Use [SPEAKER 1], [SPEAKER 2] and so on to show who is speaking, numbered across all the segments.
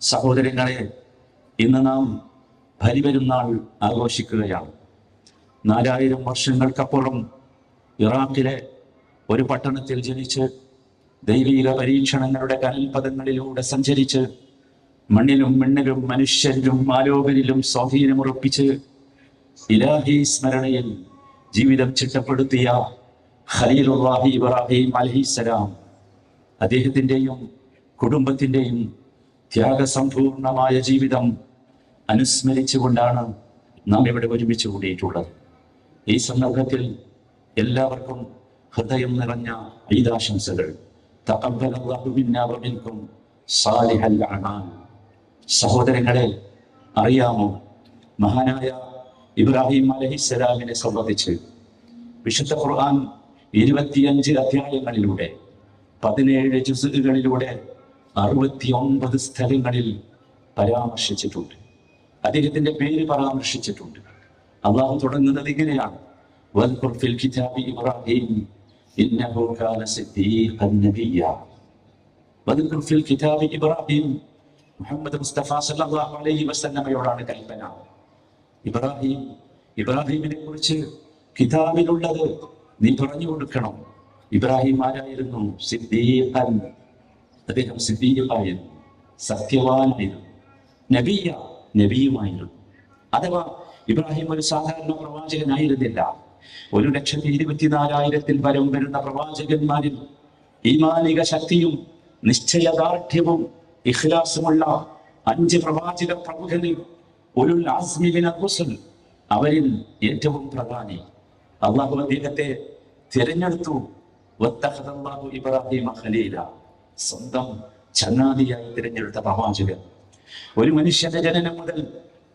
[SPEAKER 1] സഹോദരങ്ങളെ ഇന്ന് നാം ബലിപെരുന്നാൾ ആഘോഷിക്കുകയാണ്. നാലായിരം വർഷങ്ങൾക്കപ്പുറം ഇറാഖിലെ ഒരു പട്ടണത്തിൽ ജനിച്ച് ദൈവിക പരീക്ഷണങ്ങളുടെ കൽപ്പദങ്ങളിലൂടെ സഞ്ചരിച്ച് മണ്ണിലും മണ്ണിലും മനുഷ്യരിലും ആലോകരിലും സ്വാധീനമുറപ്പിച്ച് ഇലാഹി സ്മരണയിൽ ജീവിതം ചിട്ടപ്പെടുത്തിയ ഖലീലുല്ലാഹി ഇബ്രാഹിം അലഹിസലാം അദ്ദേഹത്തിന്റെയും കുടുംബത്തിന്റെയും ത്യാഗസമ്പൂർണമായ ജീവിതം അനുസ്മരിച്ചുകൊണ്ടാണ് നാം ഇവിടെ ഒരുമിച്ച് കൂടിയിട്ടുള്ളത്. ഈ സന്ദർഭത്തിൽ എല്ലാവർക്കും ഹൃദയം നിറഞ്ഞ ഈദാശംസകൾ. തകബലും സഹോദരങ്ങളെ അറിയാമോ? മഹാനായ ഇബ്രാഹിം അലഹിസ്സലാമിനെ സംബന്ധിച്ച് വിശുദ്ധ ഖുർആൻ ഇരുപത്തിയഞ്ച് അധ്യായങ്ങളിലൂടെ പതിനേഴ് ജുസുകളിലൂടെ അറുപത്തി ഒമ്പത് സ്ഥലങ്ങളിൽ പരാമർശിച്ചിട്ടുണ്ട്. അദ്ദേഹത്തിന്റെ പേര് പരാമർശിച്ചിട്ടുണ്ട്. അള്ളാഹു തുടങ്ങുന്നത് ഇങ്ങനെയാണ്. ഇബ്രാഹിം മുഹമ്മദ് മുസ്തഫ സല്ലല്ലാഹു അലൈഹി വസല്ലമയോടാണ് കൽപ്പന. ഇബ്രാഹിം ഇബ്രാഹിമിനെ കുറിച്ച് കിതാബിലുള്ളത് നീ പറഞ്ഞു കൊടുക്കണം. ഇബ്രാഹിം ആരായിരുന്നു? സിദ്ദീഖൻ. അദ്ദേഹം സിദ്ദീഖായിരുന്നു സത്യവാനായിരുന്നു നബിയ നബിയുമായിരുന്നു. അഥവാ ഇബ്രാഹിം ഒരു സാധാരണ പ്രവാചകനായിരുന്നില്ല. ഒരു ലക്ഷത്തി ഇരുപത്തിനാലായിരത്തിൽ പരം വരുന്ന പ്രവാചകന്മാരിൽ ഈമാനിക ശക്തിയും നിശ്ചയദാർഢ്യവും ഇഖ്ലാസുമുള്ള അഞ്ച് പ്രവാചക പ്രമുഖനിൽ ഒരു അവരിൽ ഏറ്റവും പ്രധാനി. അള്ളാഹു അദ്ദേഹത്തെ തിരഞ്ഞെടുത്തു. ഇബ്രാഹിം ഖലീല. സ്വന്തം ചങ്ങാതിയായി തിരഞ്ഞെടുത്ത പ്രവാചകൻ. ഒരു മനുഷ്യന്റെ ജനനം മുതൽ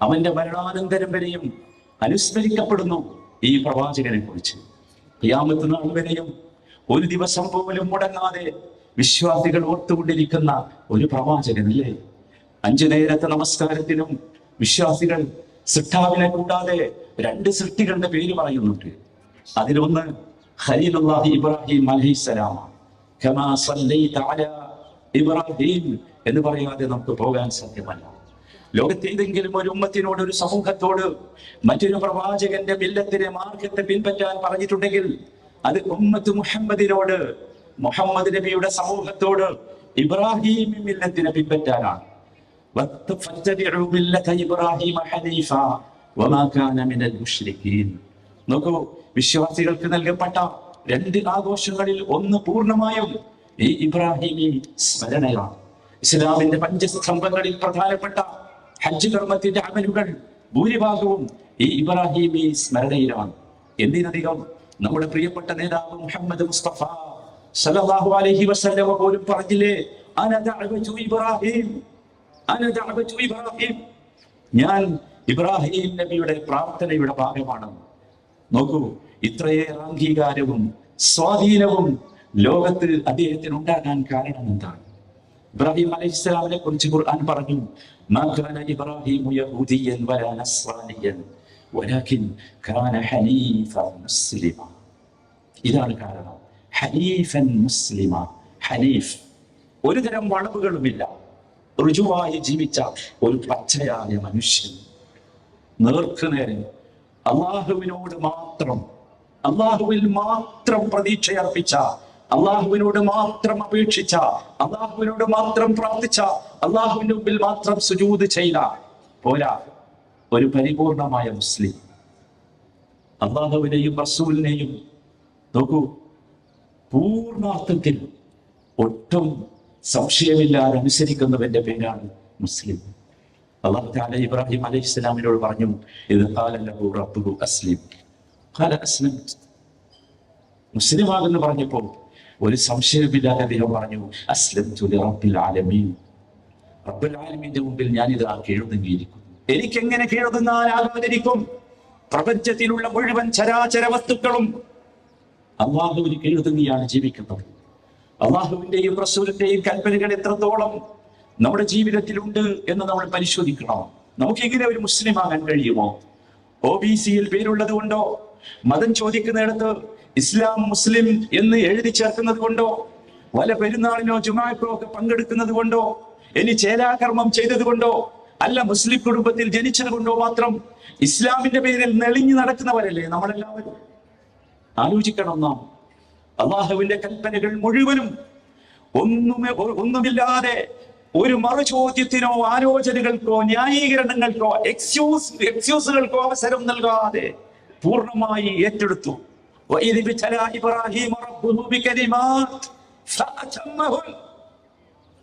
[SPEAKER 1] അവന്റെ മരണാനന്തരം വരെയും അനുസ്മരിക്കപ്പെടുന്നു ഈ പ്രവാചകനെ കുറിച്ച് ഖിയാമത്ത് നാൾ വരെയും ഒരു ദിവസം പോലും മുടങ്ങാതെ വിശ്വാസികൾ ഓർത്തുകൊണ്ടിരിക്കുന്ന ഒരു പ്രവാചകൻ അല്ലേ അഞ്ചു നേരത്തെ നമസ്കാരത്തിനും വിശ്വാസികൾ സിട്ടാവിനെ കൂടാതെ രണ്ട് സൃഷ്ടികളുടെ പേര് പറയുന്നുണ്ട്. അതിലൊന്ന് ഖലീലുല്ലാഹി ഇബ്രാഹിം അലൈഹിസ്സലാം സല്ലൈത അലാ ഇബ്രാഹിം എന്ന് പറയാതെ നമുക്ക് പോകാൻ സാധ്യമല്ല. ലോകത്തേതെങ്കിലും ഒരു ഉമ്മത്തിനോട് ഒരു സമൂഹത്തോട് മറ്റൊരു പ്രവാചകന്റെ ബില്ലത്തിനെ മാർഗത്തെ പിൻപറ്റാൻ പറഞ്ഞിട്ടുണ്ടെങ്കിൽ അത് ഉമ്മത്ത് മുഹമ്മദിനോട് മുഹമ്മദ് നബിയുടെ സമൂഹത്തോട് ഇബ്രാഹിം മില്ലത്തിനെ പിൻപറ്റാനാണ്. നോക്കൂ വിശ്വാസികൾക്ക് നൽകപ്പെട്ട രണ്ട് ആഘോഷങ്ങളിൽ ഒന്ന് പൂർണമായും ഈ ഇബ്രാഹിമി സ്മരണയാണ്. ഇസ്ലാമിന്റെ പഞ്ചസ്തംഭങ്ങളിൽ പ്രധാനപ്പെട്ട ഹജ്ജ് കർമ്മത്തിന്റെ അമലുകൾ ഭൂരിഭാഗവും ഈ ഇബ്രാഹിമി സ്മരണയിലാണ്. എന്തിനധികം നമ്മുടെ പ്രിയപ്പെട്ട നേതാവ് മുഹമ്മദ് മുസ്തഫ സല്ലല്ലാഹു അലഹി വസ്ലമ പോലും പറഞ്ഞില്ലേ ഇബ്രാഹിം ഇബ്രാഹിം. ഞാൻ ഇബ്രാഹിം നബിയുടെ പ്രാർത്ഥനയുടെ ഭാഗമാണ്. നോക്കൂ ഇത്രയേറെ അംഗീകാരവും സ്വാധീനവും ലോകത്ത് അദ്ദേഹത്തിന് ഉണ്ടാകാൻ കാരണം എന്താണ്? ഇബ്രാഹിം അലൈഹി സ്വലാമിനെ കുറിച്ച് ഖുർആൻ പറഞ്ഞു മാ കാന ഇബ്രാഹിം യഹൂദിയൻ വലാ നസ്രാനിയൻ വലാകിൻ കാന ഹനീഫൻ മുസ്ലിമ. ഇതാണ് കാരണം. ഹനീഫൻ മുസ്ലിമ ഹനീഫ്. ഒരു തരം വളവുകളുമില്ല. ഋജുവായി ജീവിച്ച ഒരു പച്ചയായ മനുഷ്യൻ. നേർക്കുനേരെ അള്ളാഹുവിനോട് മാത്രം അള്ളാഹുവിൽ മാത്രം പ്രതീക്ഷയർപ്പിച്ച അള്ളാഹുവിനോട് മാത്രം അപേക്ഷിച്ച അള്ളാഹുവിനോട് മാത്രം പ്രാർത്ഥിച്ച അള്ളാഹുവിന്റെ മുമ്പിൽ മാത്രം സുജൂത് ചെയ്ത പോരാ ഒരു പരിപൂർണമായ മുസ്ലിം. അള്ളാഹുവിനെയും റസൂലിനെയും നോക്കൂ പൂർണാർത്ഥത്തിൽ ഒട്ടും സംശയമില്ലാതെ അനുസരിക്കുന്നവന്റെ പേരാണ് മുസ്ലിം. അള്ളാഹു താല ഇബ്രാഹിം അലൈഹി ഇസ്ലാമിനോട് പറഞ്ഞു ഇത് റബ്ബുഹു അസ്ലിം. ഖാല അസ്ലിം മുസ്ലിം ആകുന്നു പറഞ്ഞപ്പോ ഒരു സംശയമില്ലാതെ അദ്ദേഹം പറഞ്ഞു അസ്ലം തുലി റബ്ബിൽ ആലമീൻ. റബ്ബുൽ ആലമീന്റെ മുമ്പിൽ ഞാൻ ഇത് കീഴുതുങ്ങിയിരിക്കുന്നു എനിക്ക് എങ്ങനെ കീഴുതുങ്ങാനാകാതിരിക്കും പ്രപഞ്ചത്തിലുള്ള മുഴുവൻ ചരാചര വസ്തുക്കളും അള്ളാഹുവിന് കീഴുതുങ്ങിയാണ് ജീവിക്കുന്നത്. അള്ളാഹുവിന്റെയും റസൂലിന്റെയും കൽപ്പനകൾ എത്രത്തോളം നമ്മുടെ ജീവിതത്തിലുണ്ട് എന്ന് നമ്മൾ പരിശോധിക്കണം. നമുക്ക് ഇങ്ങനെ ഒരു മുസ്ലിം ആകാൻ കഴിയുമോ ഒ ബി സിയിൽ പേരുള്ളത് കൊണ്ടോ? മതം ചോദിക്കുന്നിടത്ത് ഇസ്ലാം മുസ്ലിം എന്ന് എഴുതി ചേർക്കുന്നത് കൊണ്ടോ? വല പെരുന്നാളിനോ ജുമാക്കോ ഒക്കെ പങ്കെടുക്കുന്നത് കൊണ്ടോ? ഇനി ചേലാകർമ്മം ചെയ്തത് കൊണ്ടോ? അല്ല മുസ്ലിം കുടുംബത്തിൽ ജനിച്ചത് കൊണ്ടോ മാത്രം? ഇസ്ലാമിന്റെ പേരിൽ നെളിഞ്ഞു നടക്കുന്നവരല്ലേ നമ്മളെല്ലാവരും? ആലോചിക്കണം നാം. അള്ളാഹുവിന്റെ കൽപ്പനകൾ മുഴുവനും ഒന്നുമേ ഒന്നുമില്ലാതെ ഒരു മറുചോദ്യത്തിനോ ആലോചനകൾക്കോ ന്യായീകരണങ്ങൾക്കോ എക്സ്ക്യൂസ് എക്സ്ക്യൂസുകൾക്കോ അവസരം നൽകാതെ പൂർണമായി ഏറ്റെടുത്തു.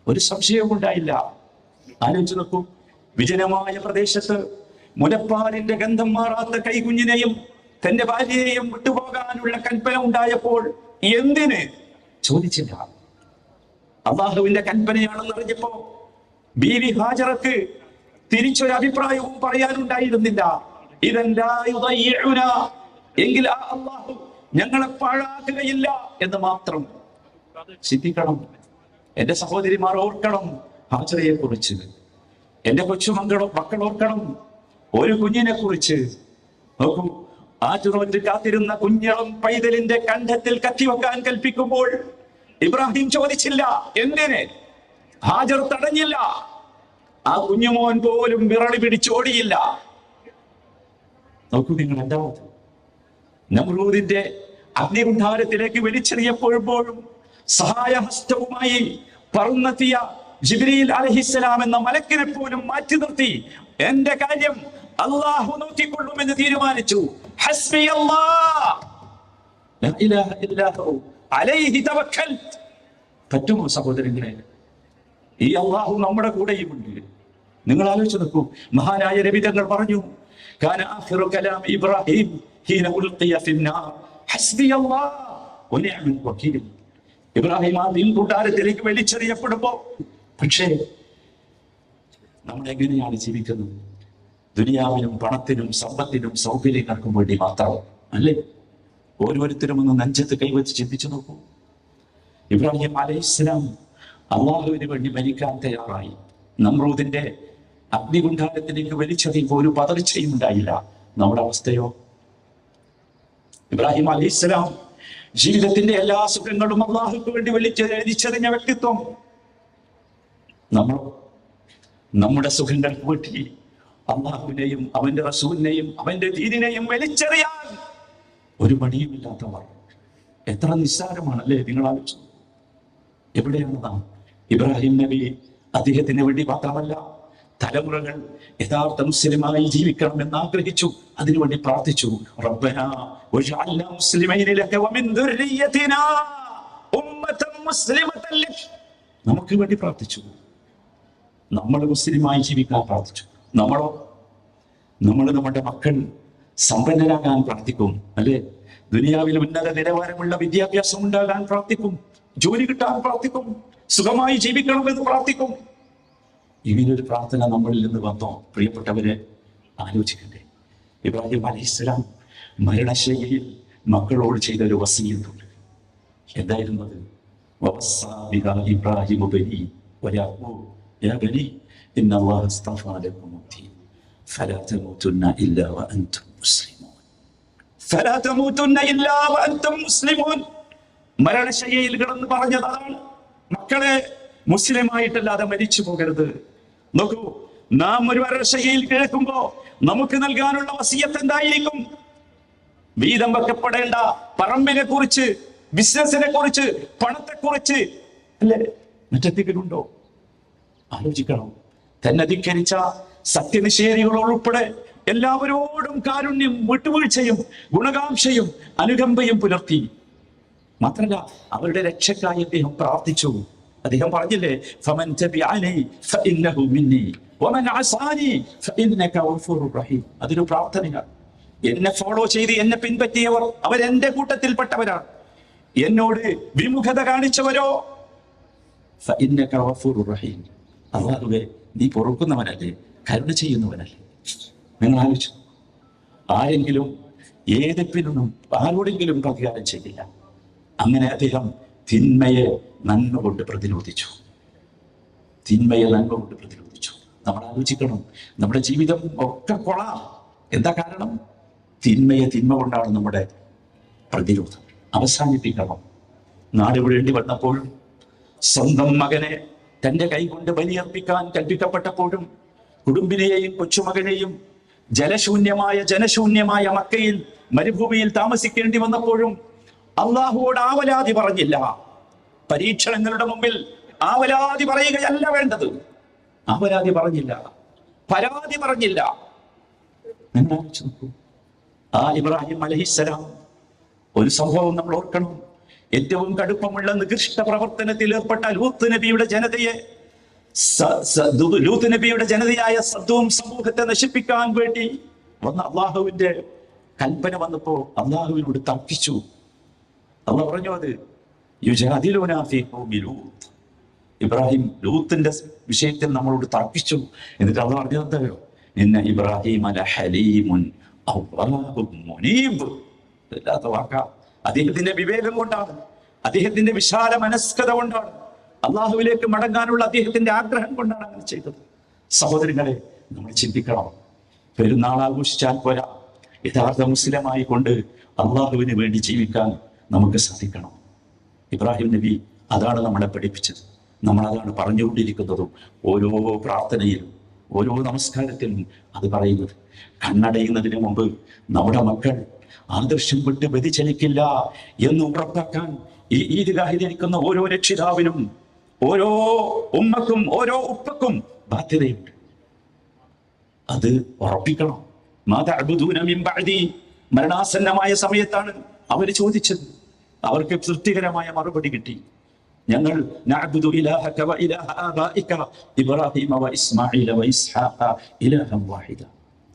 [SPEAKER 1] ഒരു സംശയവും ഉണ്ടായില്ല. ആലോചിച്ച് നോക്കൂ. വിജനമായ പ്രദേശത്ത് മുലപ്പാലിന്റെ ഗന്ധം മാറാത്ത കൈകുഞ്ഞിനെയും തന്റെ ഭാര്യയെയും വിട്ടുപോകാനുള്ള കൽപ്പന ഉണ്ടായപ്പോൾ എന്തിന്? ചോദിച്ചില്ല. അള്ളാഹുവിന്റെ കൽപ്പനയാണെന്ന് അറിഞ്ഞപ്പോ വി ഹാജറക്ക് തിരിച്ചൊരു അഭിപ്രായവും പറയാനുണ്ടായിരുന്നില്ല. ഇതെന്താ എങ്കിൽ ആ അള്ളാഹു ഞങ്ങളെ പാഴാക്കുകയില്ല എന്ന് മാത്രം ചിന്തിക്കണം. എന്റെ സഹോദരിമാർ ഓർക്കണം ഹാജറയെ കുറിച്ച് എന്റെ കൊച്ചുമക്കളോ മക്കൾ ഓർക്കണം ഒരു കുഞ്ഞിനെ കുറിച്ച് നോക്കൂ ആറ്റുനോറ്റ് കാത്തിരുന്ന കുഞ്ഞളം പൈതലിന്റെ കണ്ഠത്തിൽ കത്തിവെക്കാൻ കൽപ്പിക്കുമ്പോൾ ഇബ്രാഹിം ചോദിച്ചില്ല എന്തിനെ? ഹാജർ തടഞ്ഞില്ല. ആ കുഞ്ഞുമോൻ പോലും വിറളി പിടിച്ചോടിയില്ല നോക്കൂ നിങ്ങൾ എന്താ നമ്രൂദിന്റെ അഗ്നികുണ്ഠാരത്തിലേക്ക് വലിച്ചെറിയപ്പോഴുമ്പോഴും സഹായഹസ്തവുമായി പറന്നെത്തിയ ജിബ്രീൽ അലഹിസ്സലാം എന്ന മലക്കിനെ പോലും മാറ്റി നിർത്തി. എന്റെ കാര്യം അള്ളാഹു നോക്കിക്കൊള്ളുമെന്ന് തീരുമാനിച്ചു. ഹസ്ബി പറ്റുമോ സഹോദരങ്ങളെ? ഈ അള്ളാഹു നമ്മുടെ കൂടെയുമുണ്ട്. നിങ്ങൾ ആലോചിച്ച് നോക്കൂ. മഹാനായ രവിതങ്ങൾ പറഞ്ഞു കാന ആഖിറു കലാം ഇബ്രാഹിം ഹീന ഉൽഖിയ ഫിന്നാർ ഹസ്ബി അല്ലാഹ് വനിഅമൽ വകീൽ ഇബ്രാഹിം ആ ദിൻ കൂട്ടാരത്തിലേക്ക് വലിച്ചെറിയപ്പെടുമ്പോ പക്ഷേ നമ്മൾ എങ്ങനെയാണ് ജീവിക്കുന്നത്? ദുനിയാവിനും പണത്തിനും സമ്പത്തിനും സൗകര്യങ്ങൾക്കും വേണ്ടി മാത്രം അല്ലേ? ഓരോരുത്തരും ഒന്ന് നെഞ്ചത്ത് കൈവച്ച് ചിന്തിച്ചു നോക്കൂ. ഇബ്രാഹിം അലൈഹിസ്ലാം അള്ളാഹുവിന് വേണ്ടി മരിക്കാൻ തയ്യാറായി. നമ്രൂദിന്റെ അഗ്നികുണ്ഠാരത്തിലേക്ക് വലിച്ചെറിയുമ്പോൾ ഒരു പതർച്ചയും ഉണ്ടായില്ല നമ്മുടെ അവസ്ഥയോ? ഇബ്രാഹിം അലി ഇസ്ലാം ജീവിതത്തിന്റെ എല്ലാ സുഖങ്ങളും അള്ളാഹുക്ക് വേണ്ടി വലിച്ച് വലിച്ചെറിഞ്ഞ വ്യക്തിത്വം. നമ്മൾ നമ്മുടെ സുഖങ്ങൾ കൂട്ടി അള്ളാഹുവിനെയും അവന്റെ റസൂലിനെയും അവന്റെ ദീനിനെയും വലിച്ചെറിയാൻ ഒരു മടിയുമില്ലാത്തവർ എത്ര നിസ്സാരമാണല്ലേ നിങ്ങൾ ആലോചിച്ചു എവിടെയാണ് നാം? ഇബ്രാഹിം നബി അദ്ദേഹത്തിന് വേണ്ടി മാത്രമല്ല തലമുറകൾ യഥാർത്ഥ മുസ്ലിമായി ജീവിക്കണമെന്ന് ആഗ്രഹിച്ചു. അതിനുവേണ്ടി പ്രാർത്ഥിച്ചു. നമുക്ക് വേണ്ടി പ്രാർത്ഥിച്ചു. നമ്മൾ മുസ്ലിമായി ജീവിക്കാൻ പ്രാർത്ഥിച്ചു. നമ്മളോ? നമ്മൾ നമ്മുടെ മക്കൾ സമ്പന്നരാകാൻ പ്രാർത്ഥിക്കും അല്ലെ? ദുനിയാവിൽ ഉന്നത നിലവാരമുള്ള വിദ്യാഭ്യാസം ഉണ്ടാകാൻ പ്രാർത്ഥിക്കും ജോലി കിട്ടാൻ പ്രാർത്ഥിക്കും സുഖമായി ജീവിക്കണമെന്ന് പ്രാർത്ഥിക്കും. ഇങ്ങനൊരു പ്രാർത്ഥന നമ്മളിൽ നിന്ന് വന്നോ? പ്രിയപ്പെട്ടവരെ ആലോചിക്കട്ടെ. ഇബ്രാഹിം അലൈഹിസ്സലാം മരണശൈലിയിൽ മക്കളോട് ചെയ്ത ഒരു വസീയത്തുണ്ട്. എന്തായിരുന്നു അത്? മരണശയ്യയിൽ കിടന്ന് പറഞ്ഞതാണ് മക്കളെ മുസ്ലിമായിട്ടല്ലാതെ മരിച്ചു പോകരുത്. നോക്കൂ നാം ഒരു വരശയിൽ കിഴക്കുമ്പോ നമുക്ക് നൽകാനുള്ള വസീയത്ത് എന്തായിരിക്കും? വീതം വെക്കപ്പെടേണ്ട പറമ്പിനെ കുറിച്ച് ബിസിനസിനെ കുറിച്ച് പണത്തെ കുറിച്ച് അല്ലേ? മറ്റെന്തെങ്കിലുണ്ടോ ആലോചിക്കണം. തന്നെ ധിക്കരിച്ച സത്യനിഷേധികൾ ഉൾപ്പെടെ എല്ലാവരോടും കാരുണ്യം വിട്ടുവീഴ്ചയും ഗുണകാംക്ഷയും അനുകമ്പയും പുലർത്തി. മാത്രല്ല അവരുടെ രക്ഷക്കായി അദ്ദേഹം പ്രാർത്ഥിച്ചു. അദ്ദേഹം പറഞ്ഞില്ലേ ഫമൻ മിന്നി വമൻ അസാനി റഹീം. അതൊരു പ്രാർത്ഥനയാണ്. എന്നെ ഫോളോ ചെയ്ത് എന്നെ പിൻപറ്റിയവർ അവരെന്റെ കൂട്ടത്തിൽപ്പെട്ടവരാണ്. എന്നോട് വിമുഖത കാണിച്ചവരോ? റഹീം. നീ പൊറുക്കുന്നവനല്ലേ കരുണ ചെയ്യുന്നവനല്ലേ? നിങ്ങൾ ആലോചിച്ചു. ആരെങ്കിലും ഏതെങ്കിലും ആരോടെങ്കിലും പ്രതികാരം ചെയ്തില്ല. അങ്ങനെ അദ്ദേഹം തിന്മയെ നന്മ കൊണ്ട് പ്രതിരോധിച്ചു. തിന്മയെ നന്മ കൊണ്ട് പ്രതിരോധിച്ചു. നമ്മൾ ആലോചിക്കണം. നമ്മുടെ ജീവിതം ഒക്കെ കൊള്ളാം എന്താ കാരണം? തിന്മയെ തിന്മ കൊണ്ടാണ് നമ്മുടെ പ്രതിരോധം. അവസാനിപ്പിക്കണം. നാട് വിടേണ്ടി വന്നപ്പോഴും സ്വന്തം മകനെ തന്റെ കൈകൊണ്ട് ബലിയർപ്പിക്കാൻ കൽപ്പിക്കപ്പെട്ടപ്പോഴും കുടുംബിനെയും കൊച്ചുമകനെയും ജലശൂന്യമായ ജനശൂന്യമായ മക്കയിൽ മരുഭൂമിയിൽ താമസിക്കേണ്ടി വന്നപ്പോഴും അള്ളാഹുവോട് ആവലാതി പറഞ്ഞില്ല. പരീക്ഷണങ്ങളുടെ മുമ്പിൽ ആവലാതി പറയുകയല്ല വേണ്ടത്. ആവലാതി പറഞ്ഞില്ല. പരാതി പറഞ്ഞില്ല. ആ ഇബ്രാഹിം അലഹിസ്സലാം ഒരു സംഭവം നമ്മൾ ഓർക്കണം. ഏറ്റവും കടുപ്പമുള്ള നികൃഷ്ട പ്രവർത്തനത്തിൽ ഏർപ്പെട്ട ലൂത്ത് നബിയുടെ ജനതയെ ലൂത്ത് നബിയുടെ ജനതയായ സദ്വും സമൂഹത്തെ നശിപ്പിക്കാൻ വേണ്ടി വന്ന അള്ളാഹുവിന്റെ കൽപ്പന വന്നപ്പോ അള്ളാഹുവിനോട് തർക്കിച്ചു. അള്ളാഹ് പറഞ്ഞു അത് ഇബ്രാഹിം ലൂത്തിന്റെ വിഷയത്തിൽ നമ്മളോട് തർക്കിച്ചു. എന്നിട്ട് അള്ളാഹ് പറഞ്ഞത് എന്തായോ ഇന്ന ഇബ്രാഹിം അല ഹലീമുൻ അദ്ദേഹത്തിന്റെ വിവേകം കൊണ്ടാണ്. അദ്ദേഹത്തിന്റെ വിശാല മനസ്കത കൊണ്ടാണ്. അള്ളാഹുവിലേക്ക് മടങ്ങാനുള്ള അദ്ദേഹത്തിന്റെ ആഗ്രഹം കൊണ്ടാണ് അങ്ങനെ ചെയ്തത്. സഹോദരങ്ങളെ നമ്മൾ ചിന്തിക്കണം. പെരുന്നാൾ ആഘോഷിച്ചാൽ പോരാ. യഥാർത്ഥ മുസ്ലിമായി കൊണ്ട് അള്ളാഹുവിന് വേണ്ടി ജീവിക്കാൻ നമുക്ക് സാധിക്കണം ഇബ്രാഹിം നബി അതാണ് നമ്മളെ പഠിപ്പിച്ചത്. നമ്മളതാണ് പറഞ്ഞുകൊണ്ടിരിക്കുന്നതും ഓരോ പ്രാർത്ഥനയിലും ഓരോ നമസ്കാരത്തിലും അത് പറയുന്നത്. കണ്ണടയുന്നതിന് മുമ്പ് നമ്മുടെ മക്കൾ ആദർശം വിട്ട് വ്യതിചലിക്കില്ല എന്ന് ഉറപ്പാക്കാൻ ഈ ഈദ്ഗാഹിലിരിക്കുന്ന ഓരോ രക്ഷിതാവിനും ഓരോ ഉമ്മക്കും ഓരോ ഉപ്പക്കും ബാധ്യതയുണ്ട്. അത് ഉറപ്പിക്കണം. മാതാബുദൂന മിമ്പഅദി മരണാസന്നമായ സമയത്താണ് അവർ ചോദിച്ചത്. അവർക്ക് തൃപ്തികരമായ മറുപടി കിട്ടി. ഞങ്ങൾ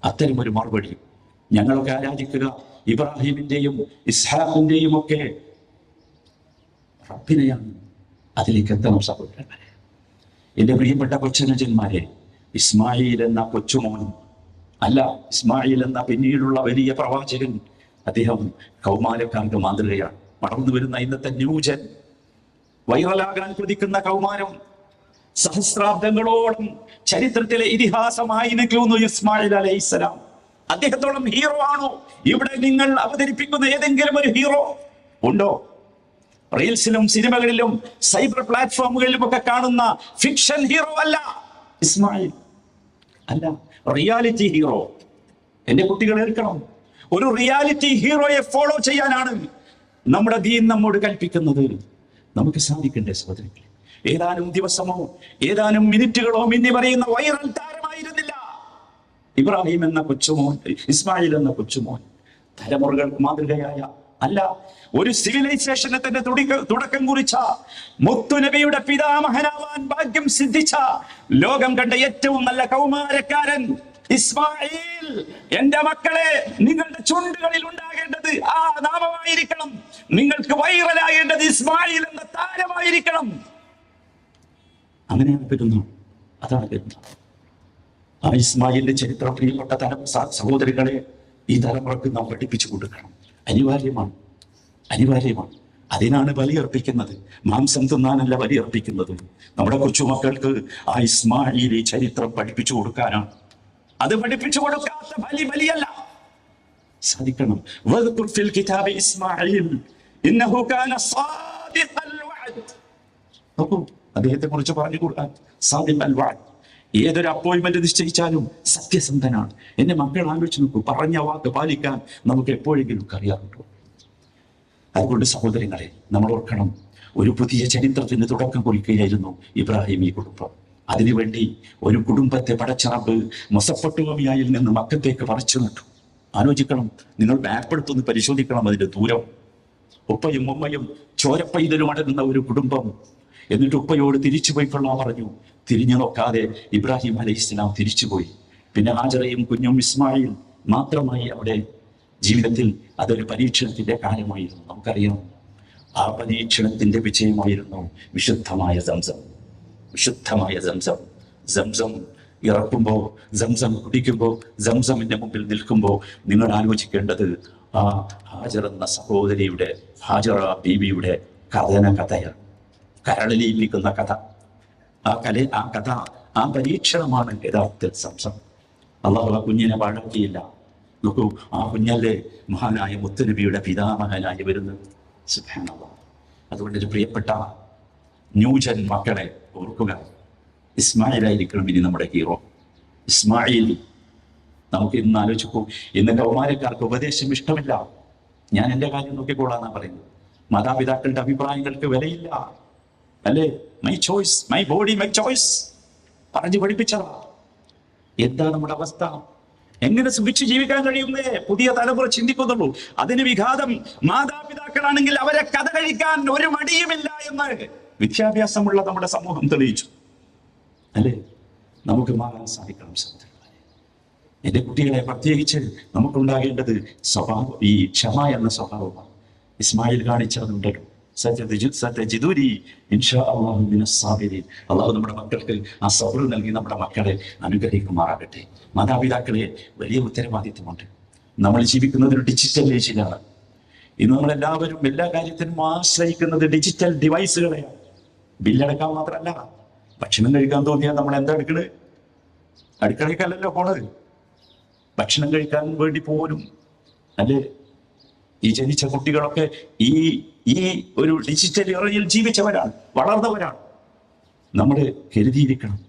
[SPEAKER 1] അത്തരം ഒരു മറുപടി. ഞങ്ങളൊക്കെ ആരാധിക്കുക? ഇബ്രാഹിമിന്റെയും ഇസ്ഹാഖിന്റെയും ഒക്കെ റബ്ബിനെയാണ്. അതിലേക്ക് എത്തണം സഹോദരന്മാരെ. എന്റെ പ്രിയപ്പെട്ട കൊച്ചനജന്മാരെ ഇസ്മായിൽ എന്ന കൊച്ചുമോൻ അല്ല ഇസ്മായിൽ എന്ന പിന്നീടുള്ള വലിയ പ്രവാചകൻ അദ്ദേഹം കൗമാരക്കാർക്ക് മാതൃകയാണ്. വളർന്നു വരുന്ന ഇന്നത്തെ ന്യൂജൻ. വൈറലാകാൻ കുതിക്കുന്ന കൗമാരം. സഹസ്രാബ്ദങ്ങളോളം ചരിത്രത്തിലെ ഇതിഹാസമായി നിൽക്കുന്നു ഇസ്മായിൽ അലൈഹിസ്സലാം. അദ്ദേഹത്തോളം ഹീറോ ആണോ? ഇവിടെ നിങ്ങൾ അവതരിപ്പിക്കുന്ന ഏതെങ്കിലും ഒരു ഹീറോ ഉണ്ടോ? റീൽസിലും സിനിമകളിലും സൈബർ പ്ലാറ്റ്ഫോമുകളിലും ഒക്കെ കാണുന്ന ഫിക്ഷൻ ഹീറോ അല്ല ഇസ്മായിൽ. അല്ല റിയാലിറ്റി ഹീറോ എന്റെ കുട്ടികൾ ഏൽക്കണം. ഒരു റിയാലിറ്റി ഹീറോയെ ഫോളോ ചെയ്യാനാണ് നമ്മുടെ ദീൻ നമ്മോട് കൽപ്പിക്കുന്നത് നമുക്ക് സാധിക്കണ്ടേ സഹോദരങ്ങളെ ഏതാനും ദിവസമോ ഏതാനും മിനിറ്റുകളോ മിന്നി പറയുന്ന വൈറൽ താരമായിരുന്നില്ല. ഇബ്രാഹിം എന്ന കൊച്ചുമോൻ ഇസ്മായിൽ എന്ന കൊച്ചുമോൻ തലമുറകൾക്ക് മാതൃകയായ അല്ല ഒരു സിവിലൈസേഷന് തന്നെ തുടക്കം കുറിച്ച മുത്തുനബിയുടെ പിതാമഹനാവാൻ ഭാഗ്യം സിദ്ധിച്ച ലോകം കണ്ട ഏറ്റവും നല്ല കൗമാരക്കാരൻ ഇസ്മായിൽ എന്റെ മക്കളെ നിങ്ങളുടെ ചുണ്ടുകളിൽ ഉണ്ടാകേണ്ടത് ആ നാമമായിരിക്കണം. നിങ്ങൾക്ക് വൈറലാകേണ്ടത് ഇസ്മായിൽ എന്ന താരമായിരിക്കണം. അങ്ങനെയാണ് പെരുന്നാൾ. അതാണ് ആ ഇസ്മായിലിന്റെ ചരിത്രം പ്രിയപ്പെട്ട തലം സഹോദരങ്ങളെ ഈ തലമുറയ്ക്ക് നാം പഠിപ്പിച്ചു കൊടുക്കണം. അനിവാര്യമാണ്. അനിവാര്യമാണ്. അതിനാണ് ബലിയർപ്പിക്കുന്നത് മാംസം തിന്നാനല്ല ബലിയർപ്പിക്കുന്നത് നമ്മുടെ കൊച്ചുമക്കൾക്ക് ആ ഇസ്മായിൽ ഈ ചരിത്രം പഠിപ്പിച്ചു കൊടുക്കാനാണ്. അത് പഠിപ്പിച്ചു കൊടുക്കാത്ത ബലി ബലിയല്ല. സാധിക്കണം ഫിൽ കിതാബി ഇസ്മായിൽ ഇന്നഹു കാന സാദിഖൽ വഅദ്. നോക്കൂ അദ്ദേഹത്തെ കുറിച്ച് പറഞ്ഞു കൊടുക്കാൻ സാദിഖ് വഅദ്. ഏതൊരു അപ്പോയിന്റ്മെന്റ് നിശ്ചയിച്ചാലും സത്യസന്ധനാണ്. എന്നെ മക്കൾ ആലോചിച്ച് നോക്കൂ പറഞ്ഞ വാക്ക് പാലിക്കാൻ നമുക്ക് എപ്പോഴെങ്കിലും അറിയാറുണ്ടോ അതുകൊണ്ട് സഹോദരങ്ങളെ നമ്മൾ ഓർക്കണം. ഒരു പുതിയ ചരിത്രത്തിന് തുടക്കം കുറിക്കുകയായിരുന്നു ഇബ്രാഹിം ഈ കുടുംബം. അതിനുവേണ്ടി ഒരു കുടുംബത്തെ പടച്ചറബ് മൊസപ്പൊട്ടുവമിയായിൽ നിന്ന് മക്കത്തേക്ക് പറിച്ചു നട്ടു. ആലോചിക്കണം നിങ്ങൾ ബാപ്പെടുത്തൊന്ന് പരിശോധിക്കണം അതിന്റെ ദൂരം. ഉപ്പയും ഉമ്മയും ചോരപ്പൈതലും അടങ്ങുന്ന ഒരു കുടുംബം. എന്നിട്ട് ഉപ്പയോട് തിരിച്ചു പോയിക്കൊള്ളാൻ പറഞ്ഞു. തിരിഞ്ഞു നോക്കാതെ ഇബ്രാഹിം അലൈഹി ഇസ്ലാം തിരിച്ചുപോയി. പിന്നെ ഹാജറയും കുഞ്ഞും ഇസ്മായിൽ മാത്രമായി അവിടെ ജീവിതത്തിൽ അതൊരു പരീക്ഷണത്തിന്റെ കാലമായിരുന്നു നമുക്കറിയാം ആ പരീക്ഷണത്തിന്റെ വിജയമായിരുന്നു വിശുദ്ധമായ സംസം. വിശുദ്ധമായ സംസം. സംസം ഇറക്കുമ്പോ സംസം കുടിക്കുമ്പോ സംസമിന്റെ മുമ്പിൽ നിൽക്കുമ്പോൾ നിങ്ങൾ ആലോചിക്കേണ്ടത് ആ ഹാജർ എന്ന സഹോദരിയുടെ ഹാജറ ബീവിയുടെ കഥന കഥയാണ്. കരളിലിരിക്കുന്ന കഥ. ആ കല ആ കഥ ആ പരീക്ഷണമാണ് യഥാർത്ഥത്തിൽ സംസം. അള്ളാഹു ആ കുഞ്ഞിനെ വഴക്കിയില്ല. നോക്കൂ ആ കുഞ്ഞല്ലേ മഹാനായ മുത്തുനബിയുടെ പിതാമഹനായി വരുന്നത്. സുബ്ഹാനല്ലാഹ്. അതുകൊണ്ട് പ്രിയപ്പെട്ട ന്യൂജൻ മക്കളെ ഓർക്കുക. ഇസ്മായിലായിരിക്കണം ഇനി നമ്മുടെ ഹീറോ. ഇസ്മായിൽ നമുക്ക് ഇന്ന് ആലോചിക്കൂ. ഇന്ന് കൗമാരക്കാർക്ക് ഉപദേശം ഇഷ്ടമില്ല. ഞാൻ എന്റെ കാര്യം നോക്കിക്കോളാന്നാ പറയുന്നത്. മാതാപിതാക്കളുടെ അഭിപ്രായങ്ങൾക്ക് വിലയില്ല. അല്ലേ? My choice my body my choice പറഞ്ഞു പഠിപ്പിച്ചതാ. എന്താ നമ്മുടെ അവസ്ഥ? എങ്ങനെ സുഖിച്ച് ജീവിക്കാൻ കഴിയുന്നേ? പുതിയ തലമുറ ചിന്തിക്കുന്നുള്ളൂ. അതിന് വിഘാതം. മാതാപിതാക്കളാണെങ്കിൽ അവരെ കഥ കഴിക്കാൻ ഒരു മടിയുമില്ല എന്ന്. വിദ്യാഭ്യാസമുള്ള നമ്മുടെ സമൂഹം തെളിയിച്ചു. അല്ലേ? നമുക്ക് മാറാൻ സാധിക്കണം സഹോദരന്മാരെ. എന്റെ കുട്ടികളെ പ്രത്യേകിച്ച് നമുക്കുണ്ടാകേണ്ടത് സ്വഭാവം ഈ ക്ഷമ എന്ന സ്വഭാവമാണ്. ഇസ്മായിൽ കാണിച്ചതുണ്ടല്ലോ അള്ളാഹു നമ്മുടെ മക്കൾക്ക് ആ സബർ നൽകി നമ്മുടെ മക്കളെ അനുഗ്രഹിക്കുമാറാകട്ടെ. മാതാപിതാക്കളെ വലിയ ഉത്തരവാദിത്വമുണ്ട്. നമ്മൾ ജീവിക്കുന്നത് ഒരു ഡിജിറ്റൽ ഏജിലാണ് ഇന്ന് നമ്മളെല്ലാവരും എല്ലാ കാര്യത്തിനും ആശ്രയിക്കുന്നത് ഡിജിറ്റൽ ഡിവൈസുകളെയാണ് ബില്ലടക്കാൻ മാത്രമല്ല ഭക്ഷണം കഴിക്കാൻ തോന്നിയാൽ നമ്മൾ എന്താ എടുക്കണത് അടുക്കളയ്ക്കല്ലല്ലോ പോണത്. ഭക്ഷണം കഴിക്കാൻ വേണ്ടി പോലും അല്ലേ? ഈ ജനിച്ച കുട്ടികളൊക്കെ ഈ ഈ ഒരു ഡിജിറ്റൽ ഇറയിൽ ജീവിച്ചവരാണ് വളർന്നവരാണ്. നമ്മൾ കരുതിയിരിക്കണം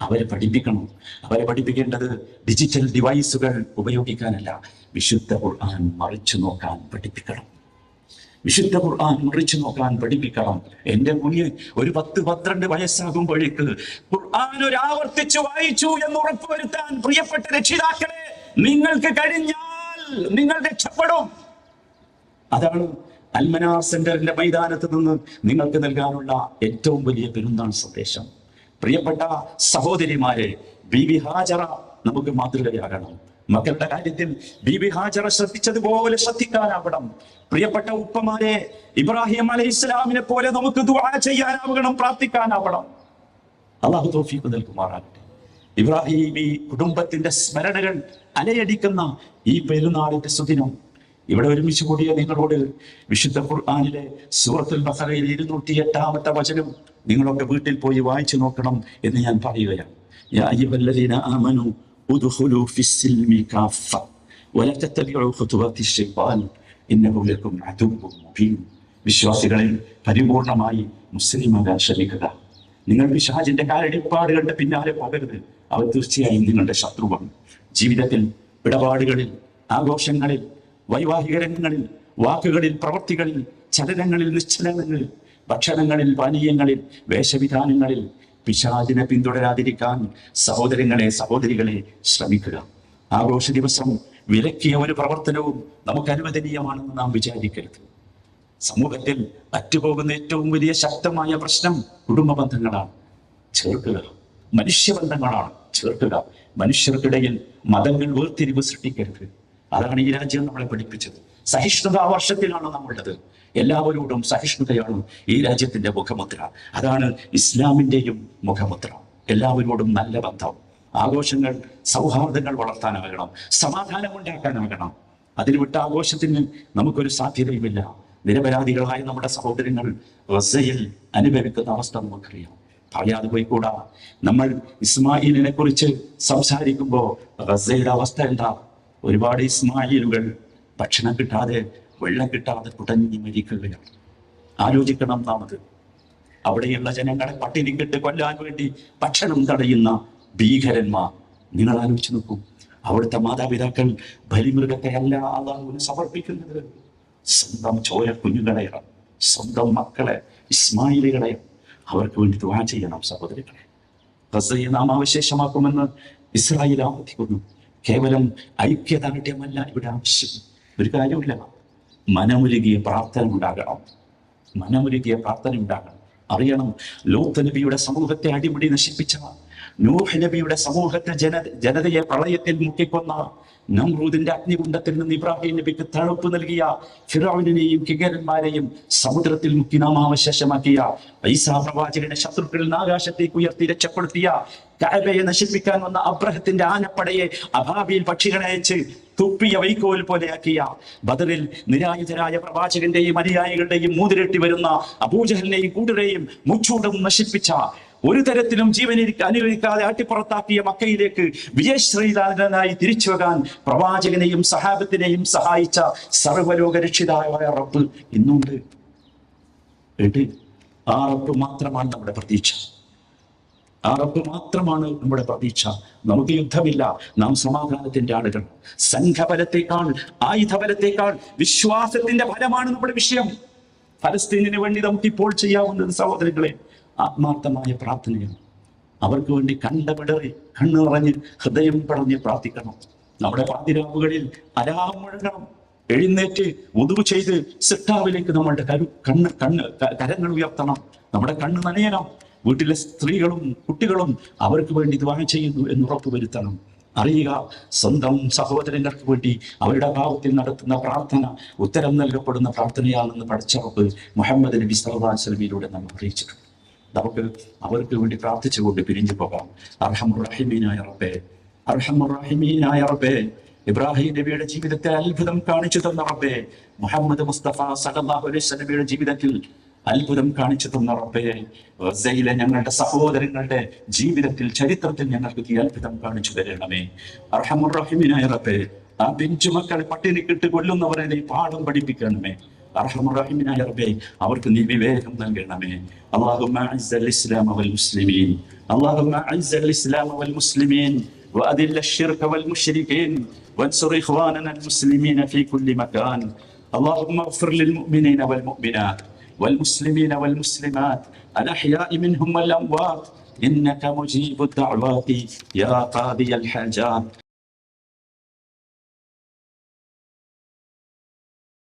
[SPEAKER 1] അവരെ പഠിപ്പിക്കണം. അവരെ പഠിപ്പിക്കേണ്ടത് ഡിജിറ്റൽ ഡിവൈസുകൾ ഉപയോഗിക്കാനല്ല. വിശുദ്ധ ഖുർആൻ മറിച്ചു നോക്കാൻ പഠിപ്പിക്കണം. വിശുദ്ധ ഖുർആൻ മുറിച്ചു നോക്കാൻ പഠിപ്പിക്കണം. എന്റെ കുഞ്ഞ് ഒരു പത്ത് പന്ത്രണ്ട് വയസ്സാകുമ്പോഴേക്ക് ഖുർആൻ ഒരു ആവർത്തിച്ചു വായിച്ചു എന്ന് ഉറപ്പുവരുത്താൻ പ്രിയപ്പെട്ട രക്ഷിതാക്കളെ നിങ്ങൾക്ക് കഴിഞ്ഞാൽ നിങ്ങൾ രക്ഷപ്പെടും. അതാണ് അൽമനാർ സെന്ററിന്റെ മൈതാനത്ത് നിന്ന് നിങ്ങൾക്ക് നൽകാനുള്ള ഏറ്റവും വലിയ പെരുന്നാൾ സന്ദേശം. പ്രിയപ്പെട്ട സഹോദരിമാരെ ബി വി ഹാജറ നമുക്ക് മാതൃകയാകണം. മക്കളുടെ കാര്യത്തിൽ ബീബി ഹാജറ ശ്രദ്ധിച്ചതുപോലെ ശ്രദ്ധിക്കാനാവണം പ്രിയപ്പെട്ട ഉപ്പമാരെ ഇബ്രാഹിം അലൈഹി ഇസ്ലാമിനെ പോലെ നമുക്ക് ദുആ ചെയ്യാനാവണം പ്രാർത്ഥിക്കാനാവണം അള്ളാഹു തോഫീക്ക് നൽകുമാറാകട്ടെ. ഇബ്രാഹിം ഈ കുടുംബത്തിന്റെ സ്മരണകൾ അലയടിക്കുന്ന ഈ പെരുന്നാളിന്റെ സുദിനം. ഇവിടെ ഒരുമിച്ച് കൂടിയ നിങ്ങളോട് വിശുദ്ധ ഖുർആാനിലെ സൂറത്തുൽ ബഹറയിൽ ഇരുന്നൂറ്റി എട്ടാമത്തെ വചനം നിങ്ങളൊക്കെ വീട്ടിൽ പോയി വായിച്ചു നോക്കണം എന്ന് ഞാൻ പറയുകയാണ്. യാ في السلم كافة ولا تتبعوا خطوات الشيطان إنه لكم عدو مبين. വിശ്വാസികളെ പരിപൂർണമായി മുസ്ലിമാകാൻ ശ്രമിക്കുക. നിങ്ങൾ പിശാചിന്റെ കാലടിപ്പാടുകളുടെ പിന്നാലെ പോകരുത്. അവൻ തീർച്ചയായും നിങ്ങളുടെ ശത്രുവാണ്. ജീവിതത്തിൽ ഇടപാടുകളിൽ ആഘോഷങ്ങളിൽ വൈവാഹിക രംഗങ്ങളിൽ വാക്കുകളിൽ പ്രവൃത്തികളിൽ ചലനങ്ങളിൽ നിശ്ചലനങ്ങളിൽ ഭക്ഷണങ്ങളിൽ പാനീയങ്ങളിൽ വേഷവിധാനങ്ങളിൽ പിശാചിനെ പിന്തുടരാതിരിക്കാൻ സഹോദരങ്ങളെ സഹോദരികളെ ശ്രമിക്കുക. ആഘോഷ ദിവസം വിലക്കിയ ഒരു പ്രവർത്തനവും നമുക്ക് അനുവദനീയമാണെന്ന് നാം വിചാരിക്കരുത്. സമൂഹത്തിൽ അറ്റുപോകുന്ന ഏറ്റവും വലിയ ശക്തമായ പ്രശ്നം കുടുംബ ബന്ധങ്ങളാണ് ചേർക്കുക. മനുഷ്യബന്ധങ്ങളാണ്. ചേർക്കുക. മനുഷ്യർക്കിടയിൽ മതങ്ങൾ വേർതിരിവ് സൃഷ്ടിക്കരുത്. അതാണ് ഈ രാജ്യം നമ്മളെ പഠിപ്പിച്ചത്. സഹിഷ്ണുത വർഷത്തിലാണ് നമ്മളുള്ളത് എല്ലാവരോടും സഹിഷ്ണുതയാണ് ഈ രാജ്യത്തിന്റെ മുഖമുദ്ര. അതാണ് ഇസ്ലാമിന്റെയും മുഖമുദ്ര. എല്ലാവരോടും നല്ല ബന്ധം. ആഘോഷങ്ങൾ സൗഹാർദ്ദങ്ങൾ വളർത്താനാകണം സമാധാനം ഉണ്ടാക്കാനാകണം അതിന് ആഘോഷത്തിന് നമുക്കൊരു സാധ്യതയുമില്ല. നിരപരാധികളായ നമ്മുടെ സഹോദരങ്ങൾ റസയിൽ അനുഭവിക്കുന്ന അവസ്ഥ നമുക്കറിയാം. പറയാതെ പോയി കൂടാ നമ്മൾ ഇസ്മായിലിനെ കുറിച്ച് സംസാരിക്കുമ്പോൾ റസയുടെ അവസ്ഥ എന്താ? ഒരുപാട് ഇസ്മായിലുകൾ ഭക്ഷണം കിട്ടാതെ വെള്ളം കിട്ടാതെ കുടഞ്ഞു മരിക്കുകയാണ്. ആലോചിക്കണം നാം അത്. അവിടെയുള്ള ജനങ്ങളെ പട്ടിണി കെട്ട് കൊല്ലാൻ വേണ്ടി ഭക്ഷണം തടയുന്ന ഭീകരന്മാർ. നിങ്ങൾ ആലോചിച്ച് നോക്കൂ. അവിടുത്തെ മാതാപിതാക്കൾ ബലിമൃഗത്തെ അല്ല അള്ളാഹുവിന് സമർപ്പിക്കുന്നത് സ്വന്തം ചോര കുഞ്ഞുങ്ങളെയാണ്. സ്വന്തം മക്കളെ ഇസ്മായിലുകളെ. അവർക്ക് വേണ്ടി ദുആ ചെയ്യണം സഹോദരങ്ങളെ ഗസയെ നാം അവശേഷമാക്കുമെന്ന് ഇസ്രായേൽ ആവർത്തിക്കുന്നു. കേവലം ഐക്യദാർഢ്യമല്ല ഇവിടെ ആവശ്യം. ഒരു കാര്യമില്ല മനമുരുകിയ പ്രാർത്ഥന ഉണ്ടാകണം മനമുരുകിയ പ്രാർത്ഥന ഉണ്ടാകണം അറിയണം ലോത്ത് നബിയുടെ സമൂഹത്തെ അടിമുടി നശിപ്പിച്ച നൂഹ് നബിയുടെ സമൂഹത്തെ ജന ജനതയെ പ്രളയത്തിൽ മുക്കിക്കൊന്ന നമ്രൂദിന്റെ അഗ്നികുണ്ടത്തിൽ നിന്ന് ഇബ്രാഹിം നബിക്ക് തണുപ്പ് നൽകിയ ഫിറോവിനെയും കികരന്മാരെയും സമുദ്രത്തിൽ മുക്കി നാമാവശേഷമാക്കിയ ഐസാ പ്രവാചകന്റെ ശത്രുക്കളിൽ നിന്ന് ആകാശത്തേക്ക് ഉയർത്തി രക്ഷപ്പെടുത്തിയ കഅബയെ നശിപ്പിക്കാൻ വന്ന അബ്രഹത്തിന്റെ ആനപ്പടയെ അഭാവിയിൽ പക്ഷികളെ അയച്ച് തുപ്പിയ വൈക്കോൽ പോലെയാക്കിയ. ബദറിൽ നിരായുധരായ പ്രവാചകന്റെയും അനുയായികളുടെയും മൂതിരട്ടി വരുന്ന അബൂജഹലിനെയും കൂട്ടരെയും മുച്ചൂടും നശിപ്പിച്ച ഒരു തരത്തിലും ജീവൻ അനുവദിക്കാതെ അട്ടിപ്പുറത്താക്കിയ മക്കയിലേക്ക് വിജയശ്രീലാനായി തിരിച്ചു വരാൻ പ്രവാചകനെയും സഹാബത്തിനെയും സഹായിച്ച സർവലോക രക്ഷിതാവായ റബ്ബ് ഇന്നുണ്ട്. ആ റബ്ബ് മാത്രമാണ് നമ്മുടെ പ്രതീക്ഷ. ആ റബ്ബ് മാത്രമാണ് നമ്മുടെ പ്രതീക്ഷ. നമുക്ക് യുദ്ധമില്ല. നാം സമാധാനത്തിന്റെ ആളുകൾ. സംഘബലത്തെക്കാൾ ആയുധബലത്തെക്കാൾ വിശ്വാസത്തിന്റെ ഫലമാണ് നമ്മുടെ വിഷയം. ഫലസ്തീനിന് വേണ്ടി നമുക്ക് ഇപ്പോൾ ചെയ്യാവുന്നത് സഹോദരങ്ങളെ ആത്മാർത്ഥമായ പ്രാർത്ഥനയാണ്. അവർക്ക് വേണ്ടി കണ്ടമിടറി കണ്ണു നിറഞ്ഞ് ഹൃദയം പടഞ്ഞ് പ്രാർത്ഥിക്കണം. നമ്മുടെ പാതിരാവുകളിൽ അരാം മുഴങ്ങണം. എഴുന്നേറ്റ് ഉതുവ് ചെയ്ത് സിട്ടാവിലേക്ക് നമ്മളുടെ കരു കണ്ണ് കണ്ണ് കരങ്ങൾ ഉയർത്തണം. നമ്മുടെ കണ്ണ് നനയണം. വീട്ടിലെ സ്ത്രീകളും കുട്ടികളും അവർക്ക് വേണ്ടി ദ്വാര ചെയ്യുന്നു എന്ന് ഉറപ്പ് വരുത്തണം. അറിയുക സ്വന്തം സഹോദരങ്ങൾക്ക് വേണ്ടി അവരുടെ ഭാവത്തിൽ നടത്തുന്ന പ്രാർത്ഥന ഉത്തരം നൽകപ്പെടുന്ന പ്രാർത്ഥനയാണെന്ന് പഠിച്ചവർക്ക് മുഹമ്മദ് നബി സല്ലല്ലാഹു അലൈഹി വസല്ലമയിലൂടെ നമ്മൾ അറിയിച്ചിട്ടുണ്ട്. നമുക്ക് അവർക്ക് വേണ്ടി പ്രാർത്ഥിച്ചുകൊണ്ട് പിരിഞ്ഞു പോകാം. അർഹമുറഹിമീനായ റബ്ബേ അർഹമുറഹിമീനായ റബ്ബേ ഇബ്രാഹിം നബിയുടെ ജീവിതത്തെ അത്ഭുതം കാണിച്ചു തന്ന റബ്ബേ മുഹമ്മദ് മുസ്തഫ സല്ലല്ലാഹു അലൈഹി നബിയുടെ ജീവിതത്തിൽ അത്ഭുതം കാണിച്ചു തന്ന റബ്ബേ ഗസയിലെ ഞങ്ങളുടെ സഹോദരങ്ങളുടെ ജീവിതത്തിൽ ചരിത്രത്തിൽ ഞങ്ങൾക്ക് ഈ അത്ഭുതം കാണിച്ചു തരണമേ. അർഹമുറഹിമീനായ റബ്ബേ ആ പിഞ്ചു മക്കളെ പട്ടിണി കിട്ട് കൊല്ലുന്നവരെ നീ പാഠം പഠിപ്പിക്കണമേ. അർഹമുറഹിമിനായ റബ്ബേ അവർക്ക് നീ വിവേകം നൽകണമേ اللهم اعز الاسلام والمسلمين اللهم اعز الاسلام والمسلمين واذل الشرك والمشركين وانصر اخواننا المسلمين في كل مكان اللهم اغفر للمؤمنين والمؤمنات والمسلمين والمسلمات الاحياء منهم والاموات انك مجيب الدعوات يا قاضي الحاجات